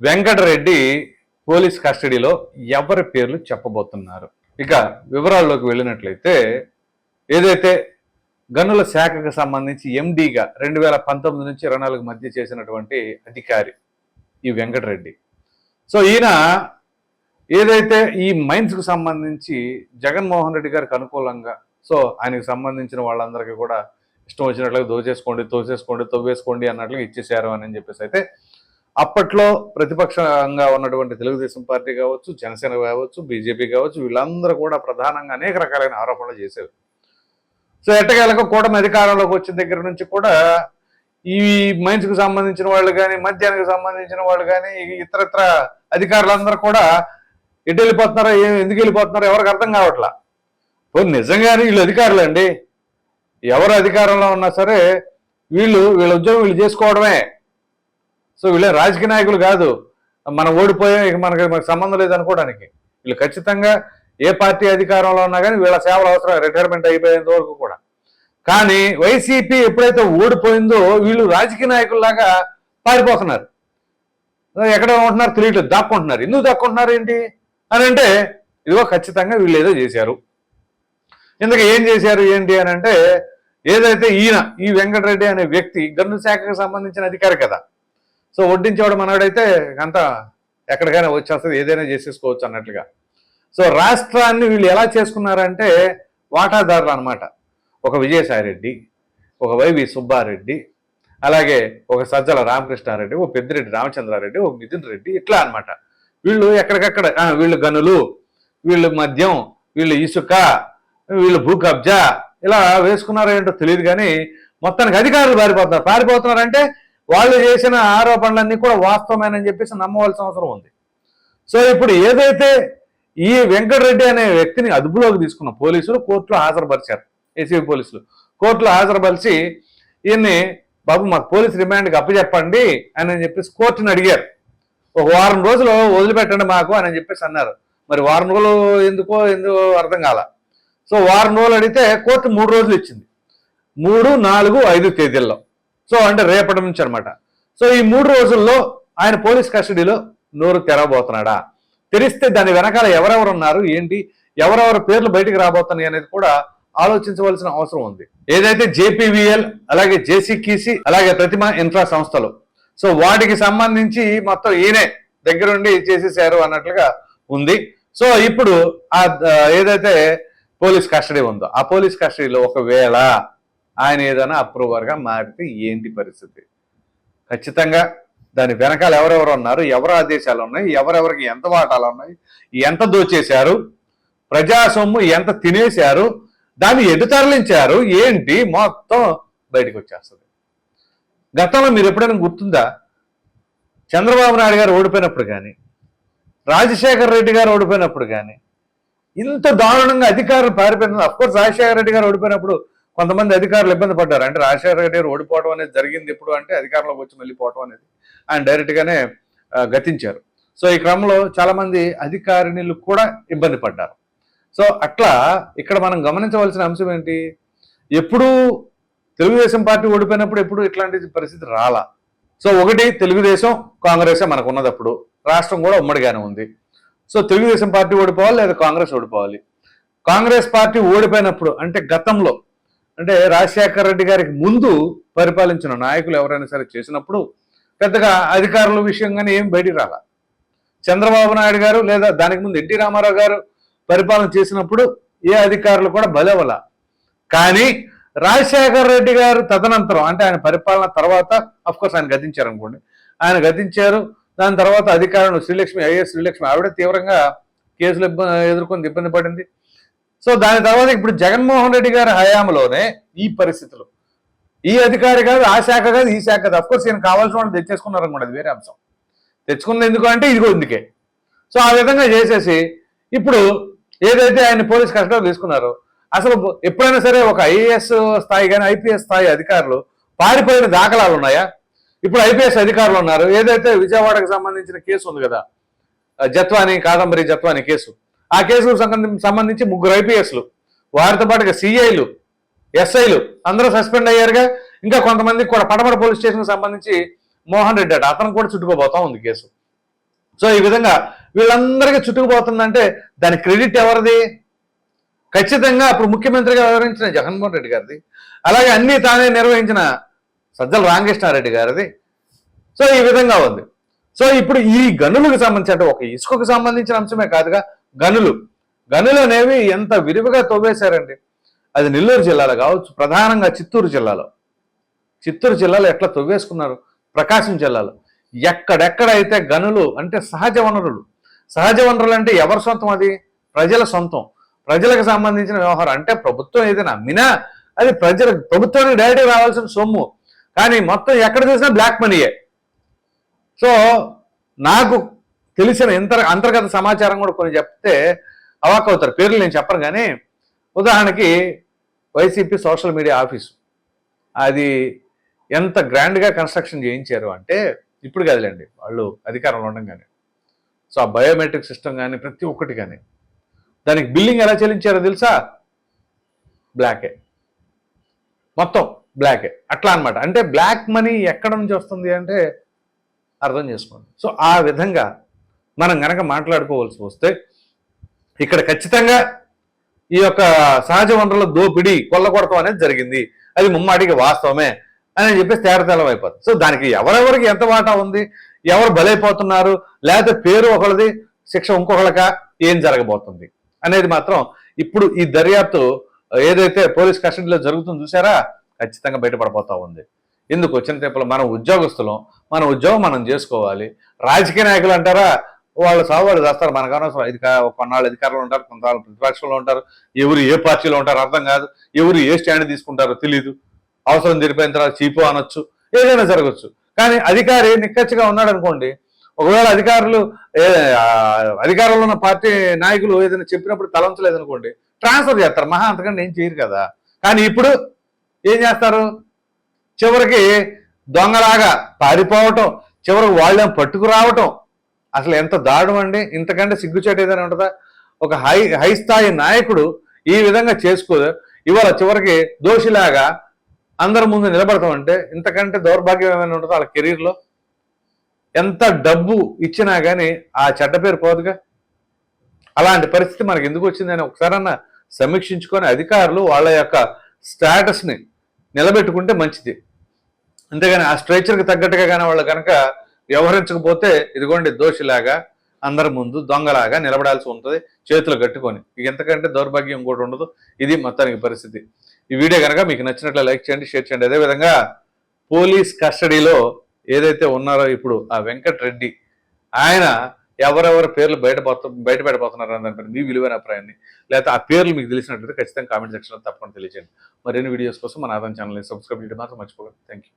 Venkatareddy police కస్టడీలో ఎవరి పేర్లు చెప్పబోతున్నారు? ఇక వివరాల్లోకి వెళ్ళినట్లయితే ఏదైతే గనుల శాఖకు సంబంధించి ఎండీగా రెండు వేల పంతొమ్మిది నుంచి ఇరవై నాలుగు మధ్య చేసినటువంటి అధికారి ఈ వెంకటరెడ్డి. సో ఈయన ఏదైతే ఈ మైన్స్కు సంబంధించి జగన్మోహన్ రెడ్డి గారికి అనుకూలంగా సో ఆయనకు సంబంధించిన వాళ్ళందరికీ కూడా ఇష్టం వచ్చినట్లుగా దోచేసుకోండి తోసేసుకోండి తవ్వేసుకోండి అన్నట్లుగా ఇచ్చేసారు అని చెప్పేసి అయితే అప్పట్లో ప్రతిపక్షంగా ఉన్నటువంటి తెలుగుదేశం పార్టీ కావచ్చు జనసేన కావచ్చు బీజేపీ కావచ్చు వీళ్ళందరూ కూడా ప్రధానంగా అనేక రకాలైన ఆరోపణలు చేశారు. సో ఎట్టకేలకు కూటమి అధికారంలోకి వచ్చిన దగ్గర నుంచి కూడా ఈ మైన్స్కి సంబంధించిన వాళ్ళు కానీ మద్యానికి సంబంధించిన వాళ్ళు కానీ ఇతరత్ర అధికారులందరూ కూడా ఎటు వెళ్ళిపోతున్నారో ఏ- ఎందుకు వెళ్ళిపోతున్నారో ఎవరికి అర్థం కావట్లా? పోనీ నిజంగానే వీళ్ళు అధికారులు అండి. ఎవరు అధికారంలో ఉన్నా సరే వీళ్ళు వీళ్ళ ఉద్యోగం వీళ్ళు చేసుకోవడమే. సో వీళ్ళ రాజకీయ నాయకులు కాదు. మనం ఓడిపోయాం ఇక మనకి మనకు సంబంధం లేదు అనుకోవడానికి వీళ్ళు ఖచ్చితంగా ఏ పార్టీ అధికారంలో ఉన్నా కానీ వీళ్ళ సేవలు అవసరం రిటైర్మెంట్ అయిపోయేంత వరకు కూడా. కానీ వైసీపీ ఎప్పుడైతే ఓడిపోయిందో వీళ్ళు రాజకీయ నాయకుల్లాగా పారిపోతున్నారు. ఎక్కడ ఉంటున్నారు? తెలియట్లేదు దాక్కుంటున్నారు. ఎందుకు దాక్కుంటున్నారు ఏంటి? అని అంటే ఇదిగో ఖచ్చితంగా వీళ్ళు ఏదో చేశారు. ఇందుకు ఏం చేశారు ఏంటి అని అంటే ఏదైతే ఈయన ఈ వెంకటరెడ్డి అనే వ్యక్తి గన్ను శాఖకు సంబంధించిన అధికారి కదా సో వడ్డించేవాడు మనవాడైతే అంతా ఎక్కడికైనా వచ్చేస్తుంది ఏదైనా చేసేసుకోవచ్చు అన్నట్లుగా. సో రాష్ట్రాన్ని వీళ్ళు ఎలా చేసుకున్నారంటే వాటాదారులు అనమాట ఒక విజయసాయిరెడ్డి ఒక వైవి సుబ్బారెడ్డి అలాగే ఒక సజ్జల రామకృష్ణారెడ్డి ఒక పెద్దిరెడ్డి రామచంద్రారెడ్డి ఒక మిథున్ రెడ్డి ఇట్లా అనమాట వీళ్ళు ఎక్కడికక్కడ వీళ్ళు గనులు వీళ్ళు మద్యం వీళ్ళు ఇసుక వీళ్ళు భూ కబ్జా ఇలా వేసుకున్నారో ఏంటో తెలియదు కానీ మొత్తానికి అధికారులు పారిపోతున్నారు. పారిపోతున్నారంటే వాళ్ళు చేసిన ఆరోపణలన్నీ కూడా వాస్తవమేనని చెప్పేసి నమ్మవలసిన అవసరం ఉంది. సో ఇప్పుడు ఏదైతే ఈ వెంకటరెడ్డి అనే వ్యక్తిని అదుపులోకి తీసుకున్న పోలీసులు కోర్టులో హాజరుపరిచారు. ఏసీబీ పోలీసులు కోర్టులో హాజరుపరిచి ఈయన్ని బాబు మాకు పోలీస్ రిమాండ్కి అప్పచెప్పండి అని చెప్పేసి కోర్టుని అడిగారు. ఒక వారం రోజులు వదిలిపెట్టండి మాకు అని చెప్పేసి అన్నారు. మరి వారం రోజులు ఎందుకో ఎందుకో అర్థం కాల. సో వారం రోజులు అడిగితే కోర్టు మూడు రోజులు ఇచ్చింది. మూడు నాలుగు ఐదు తేదీల్లో. సో అంటే రేపటి నుంచి అనమాట సో ఈ మూడు రోజుల్లో ఆయన పోలీస్ కస్టడీలో నోరు తెరవబోతున్నాడా? తెరిస్తే దాని వెనకాల ఎవరెవరు ఉన్నారు? ఏంటి? ఎవరెవరి పేర్లు బయటకు రాబోతున్నాయి అనేది కూడా ఆలోచించవలసిన అవసరం ఉంది. ఏదైతే జేపీవీఎల్ అలాగే జేసీకీసీ అలాగే ప్రతిమ ఇన్ఫ్రా సంస్థలు. సో వాటికి సంబంధించి మొత్తం ఈయనే దగ్గరుండి చేసేసారు అన్నట్లుగా ఉంది. సో ఇప్పుడు ఆ, ఏదైతే పోలీస్ కస్టడీ ఉందో ఆ పోలీస్ కస్టడీలో ఒకవేళ ఆయన ఏదైనా అప్రూవర్గా మారితే ఏంటి పరిస్థితి? ఖచ్చితంగా దాని వెనకాల ఎవరెవరు ఉన్నారు? ఎవరు ఆదేశాలు ఉన్నాయి? ఎవరెవరికి ఎంత వాటాలు ఉన్నాయి? ఎంత దోచేశారు? ప్రజా సొమ్ము ఎంత తినేశారు? దాన్ని ఎటు తరలించారు? ఏంటి? మొత్తం బయటకు వచ్చేస్తుంది. గతంలో మీరు ఎప్పుడైనా గుర్తుందా? చంద్రబాబు నాయుడు గారు ఓడిపోయినప్పుడు కానీ రాజశేఖర రెడ్డి గారు ఓడిపోయినప్పుడు కానీ ఇంత దారుణంగా అధికారులు పారిపోయిన అఫ్కోర్స్ రాజశేఖర రెడ్డి గారు ఓడిపోయినప్పుడు కొంతమంది అధికారులు ఇబ్బంది పడ్డారు. అంటే రాజశేఖర రెడ్డి గారు ఓడిపోవడం అనేది జరిగింది ఎప్పుడు అంటే అధికారంలోకి వచ్చి వెళ్ళిపోవడం అనేది. ఆయన డైరెక్ట్గానే గతించారు. సో ఈ క్రమంలో చాలామంది అధికారిణులు కూడా ఇబ్బంది పడ్డారు. సో అట్లా ఇక్కడ మనం గమనించవలసిన అంశం ఏంటి? ఎప్పుడూ తెలుగుదేశం పార్టీ ఓడిపోయినప్పుడు ఎప్పుడు ఇట్లాంటి పరిస్థితి రాలా. సో ఒకటి తెలుగుదేశం కాంగ్రెసే మనకు ఉన్నదప్పుడు రాష్ట్రం కూడా ఉమ్మడిగానే ఉంది. సో తెలుగుదేశం పార్టీ ఓడిపోవాలి లేదా కాంగ్రెస్ ఓడిపోవాలి? కాంగ్రెస్ పార్టీ ఓడిపోయినప్పుడు అంటే గతంలో అంటే రాజశేఖర రెడ్డి గారికి ముందు పరిపాలించిన నాయకులు ఎవరైనా సరే చేసినప్పుడు పెద్దగా అధికారుల విషయంగానే ఏం బయటికి రాల. చంద్రబాబు నాయుడు గారు లేదా దానికి ముందు ఎన్టీ రామారావు గారు పరిపాలన చేసినప్పుడు ఏ అధికారులు కూడా బలవల. కానీ రాజశేఖర రెడ్డి గారు తదనంతరం అంటే ఆయన పరిపాలన తర్వాత అఫ్కోర్స్ ఆయన గతించారు అనుకోండి. ఆయన గతించారు దాని తర్వాత అధికారులు శ్రీలక్ష్మి ఐఏఎస్ శ్రీలక్ష్మి ఆవిడ తీవ్రంగా కేసులు ఇబ్బంది ఎదుర్కొని ఇబ్బంది పడింది. సో దాని తర్వాత ఇప్పుడు జగన్మోహన్ రెడ్డి గారి హయాంలోనే ఈ పరిస్థితులు. ఈ అధికారి కాదు ఆ శాఖ కాదు ఈ శాఖ కాదు. అఫ్కోర్స్ ఈయన కావాల్సిన వాళ్ళు తెచ్చేసుకున్నారు అనుకోండి అది వేరే అంశం. తెచ్చుకున్నది ఎందుకు అంటే ఇదిగో ఇందుకే. సో ఆ విధంగా చేసేసి ఇప్పుడు ఏదైతే ఆయన పోలీస్ కస్టడీలో తీసుకున్నారో అసలు ఎప్పుడైనా సరే ఒక ఐఏఎస్ స్థాయి కానీ ఐపీఎస్ స్థాయి అధికారులు పారిపోయిన దాఖలాలు ఉన్నాయా? ఇప్పుడు ఐపీఎస్ అధికారులు ఉన్నారు. ఏదైతే విజయవాడకు సంబంధించిన కేసు ఉంది కదా జత్వాని కాదంబరి జత్వాని కేసు ఆ కేసుకు సంబంధించి ముగ్గురు ఐపీఎస్లు వారితో పాటుగా సిఐలు ఎస్ఐలు అందరూ సస్పెండ్ అయ్యారుగా. ఇంకా కొంతమంది కూడా పడమడ పోలీస్ స్టేషన్కి సంబంధించి మోహన్ రెడ్డి అట. అతను కూడా చుట్టుకుపోతా ఉంది కేసు. సో ఈ విధంగా వీళ్ళందరికీ చుట్టుకుపోతుందంటే దాని క్రెడిట్ ఎవరిది? ఖచ్చితంగా అప్పుడు ముఖ్యమంత్రిగా వివరించిన జగన్మోహన్ రెడ్డి గారిది. అలాగే అన్ని తానే నిర్వహించిన సజ్జల రామకృష్ణారెడ్డి గారిది. సో ఈ విధంగా ఉంది. సో ఇప్పుడు ఈ గనులకు సంబంధించి అంటే ఒక ఇసుకకు సంబంధించిన అంశమే కాదుగా గనులు. గనులు అనేవి ఎంత విరివిగా తవ్వేశారండి. అది నెల్లూరు జిల్లాలో కావచ్చు ప్రధానంగా చిత్తూరు జిల్లాలో. చిత్తూరు జిల్లాలో ఎట్లా తవ్వేసుకున్నారు? ప్రకాశం జిల్లాలో. ఎక్కడెక్కడైతే గనులు అంటే సహజ వనరులు. సహజ వనరులు అంటే ఎవరి సొంతం అది? ప్రజల సొంతం. ప్రజలకు సంబంధించిన వ్యవహారం. అంటే ప్రభుత్వం ఏదైనా అమ్మినా అది ప్రజల ప్రభుత్వానికి డైరెక్ట్గా రావాల్సిన సొమ్ము. కానీ మొత్తం ఎక్కడ చూసినా బ్లాక్ మనీయే. సో నాకు తెలిసిన ఇంత అంతర్గత సమాచారం కూడా కొన్ని చెప్తే అవాక్ అవుతారు పేర్లు నేను చెప్పను కానీ ఉదాహరణకి వైసీపీ సోషల్ మీడియా ఆఫీసు. అది ఎంత గ్రాండ్గా కన్స్ట్రక్షన్ చేయించారు అంటే ఇప్పుడు కదలండి వాళ్ళు అధికారంలో ఉండగానే సో ఆ బయోమెట్రిక్ సిస్టమ్ కానీ ప్రతి ఒక్కటి కానీ. దానికి బిల్లింగ్ ఎలా చెల్లించారో తెలుసా? బ్లాకే. మొత్తం బ్లాకే. అట్లా అనమాట అంటే బ్లాక్ మనీ ఎక్కడ నుంచి వస్తుంది అంటే అర్థం చేసుకోండి. సో ఆ విధంగా మనం గనక మాట్లాడుకోవాల్సి వస్తే ఇక్కడ ఖచ్చితంగా ఈ యొక్క సహజ వనరుల దోపిడీ కొల్లగొడతాం అనేది జరిగింది. అది ముమ్మాటికి వాస్తవమే అని చెప్పేసి తేరతెలం అయిపోతుంది. సో దానికి ఎవరెవరికి ఎంత వాటా ఉంది ఎవరు బలైపోతున్నారు లేకపోతే పేరు ఒకళ్ళది శిక్ష ఇంకొకళ్ళక ఏం జరగబోతుంది అనేది మాత్రం ఇప్పుడు ఈ దర్యాప్తు ఏదైతే పోలీస్ కస్టడీలో జరుగుతుందో చూసారా ఖచ్చితంగా బయటపడబోతా ఉంది. ఎందుకు వచ్చిన తెప్పలు మనం ఉద్యోగస్తులం మన ఉద్యోగం మనం చేసుకోవాలి. రాజకీయ నాయకులు అంటారా వాళ్ళు సాగు వాళ్ళు చేస్తారు. మనకు అనవసరం. ఇది కొన్నాళ్ళు అధికారులు ఉంటారు కొంతవాళ్ళు ప్రతిపక్షంలో ఉంటారు. ఎవరు ఏ పార్టీలో ఉంటారు అర్థం కాదు. ఎవరు ఏ స్టాండ్ తీసుకుంటారో తెలియదు అవసరం జరిపోయిన తర్వాత చీపు అనొచ్చు. ఏదైనా జరగచ్చు. కానీ అధికారి నిక్కచ్చిగా ఉన్నాడు అనుకోండి ఒకవేళ అధికారులు అధికారంలో ఉన్న పార్టీ నాయకులు ఏదైనా చెప్పినప్పుడు తలంచలేదనుకోండి ట్రాన్స్ఫర్ చేస్తారు. మహా అంతకంటే ఏం చేయరు కదా. కానీ ఇప్పుడు ఏం చేస్తారు? చివరికి దొంగలాగా పారిపోవటం చివరికి వాళ్ళని పట్టుకురావటం అసలు ఎంత దారుణం అండి? ఇంతకంటే సిగ్గుచేటు ఏదైనా ఉంటుందా? ఒక హై హై స్థాయి నాయకుడు ఈ విధంగా చేసుకోదు. ఇవాళ చివరికి దోషిలాగా అందరి ముందు నిలబడతామంటే ఇంతకంటే దౌర్భాగ్యం ఏమైనా ఉంటుందో వాళ్ళ కెరీర్లో? ఎంత డబ్బు ఇచ్చినా కానీ ఆ చెడ్డ పేరు పోదుగా? అలాంటి పరిస్థితి మనకి ఎందుకు వచ్చిందని ఒకసారన్నా సమీక్షించుకొని అధికారులు వాళ్ళ యొక్క స్టేటస్ని నిలబెట్టుకుంటే మంచిది. అంతేగాని ఆ స్ట్రెచర్కి తగ్గట్టుగా కానీ వాళ్ళు కనుక వ్యవహరించకపోతే ఇదిగోండి దోషిలాగా అందరి ముందు దొంగలాగా నిలబడాల్సి ఉంటుంది. చేతులు కట్టుకొని. ఇక ఎంతకంటే దౌర్భాగ్యం ఇంకోటి ఉండదు. ఇది మొత్తానికి పరిస్థితి. ఈ వీడియో కనుక మీకు నచ్చినట్లు లైక్ చేయండి షేర్ చేయండి. అదేవిధంగా పోలీస్ కస్టడీలో ఏదైతే ఉన్నారో ఇప్పుడు ఆ వెంకట్ రెడ్డి ఆయన ఎవరెవరి పేర్లు బయట బయట పెట్టబోతున్నారు దానిపై మీ విలువైన అభిప్రాయాన్ని లేకపోతే ఆ పేర్లు మీకు తెలిసినట్లయితే ఖచ్చితంగా కామెంట్ సెక్షన్లో తప్పకుండా తెలియజేయండి. మరిన్ని వీడియోస్ కోసం మన ఆదాయం ఛానల్ని సబ్స్క్రైబ్ చేయడం మాత్రం మర్చిపోకండి. థ్యాంక్